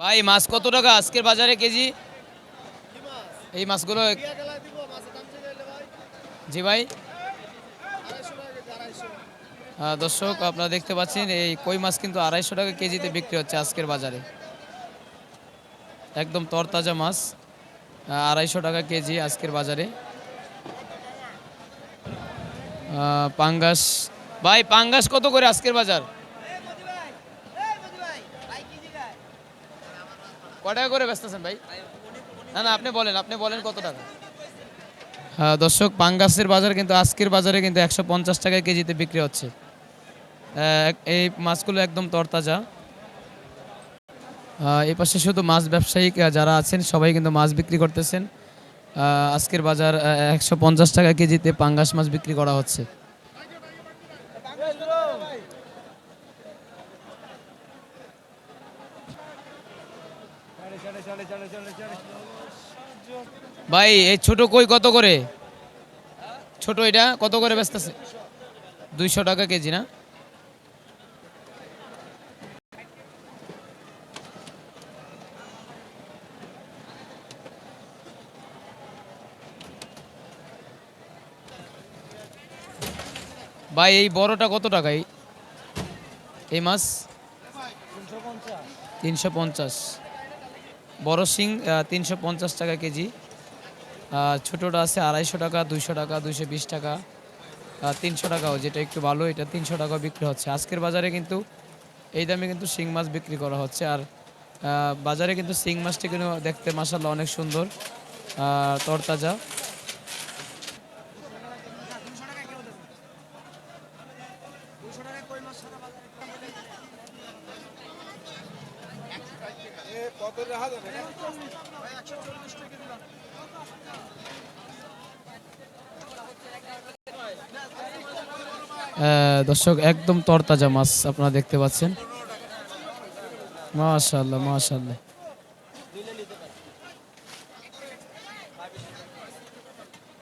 ভাই, মাছ কত টাকা? আজকের বাজারে কেজি? এই মাছগুলো জি ভাই। দর্শক, আপনারা দেখতে পাচ্ছেন, এই কই মাছ কিন্তু আড়াইশো টাকা কেজিতে বিক্রি হচ্ছে আজকের বাজারে। একদম তরতাজা মাছ আড়াইশো টাকা কেজি আজকের বাজারে। পাঙ্গাস। ভাই, পাঙ্গাস কত করে আজকের বাজার? ক টাকা করে বেচতেছেন ভাই? না না, আপনি বলেন আপনি বলেন কত টাকা? হ্যাঁ দর্শক, পাঙ্গাসের বাজার কিন্তু, আজকের বাজারে কিন্তু একশো পঞ্চাশ টাকা কেজিতে বিক্রি হচ্ছে। এই মাছগুলো একদম তরতাজা। এই পাশে শুধু মাছ ব্যবসায়িক যারা আছেন, সবাই কিন্তু মাছ বিক্রি করতেছেন। আজকের বাজার একশো পঞ্চাশ টাকা কেজিতে পাঙ্গাস মাছ বিক্রি করা হচ্ছে। ভাই, এই ছোট কই কত করে? ছোট এটা কত করে বেচতেছে? দুইশো টাকা কেজি, না? ভাই, এই বড়টা কত টাকা? এই মাছ? তিনশো পঞ্চাশ। বড় শিং তিনশো পঞ্চাশ টাকা কেজি। ছোটোটা আছে আড়াইশো টাকা, দুইশো টাকা, দুইশো বিশ টাকা। তিনশো টাকাও, যেটা একটু ভালো, এটা তিনশো টাকাও বিক্রি হচ্ছে। আজকের বাজারে কিন্তু এই দামে কিন্তু শিং মাছ বিক্রি করা হচ্ছে। আর বাজারে কিন্তু শিং মাছটি কিন্তু দেখতে মাসাল্লাহ অনেক সুন্দর দর্শক একদম তরতাজা মাছ আপনারা দেখতে পাচ্ছেন। মাশাল্লাহ মাশাল্লাহ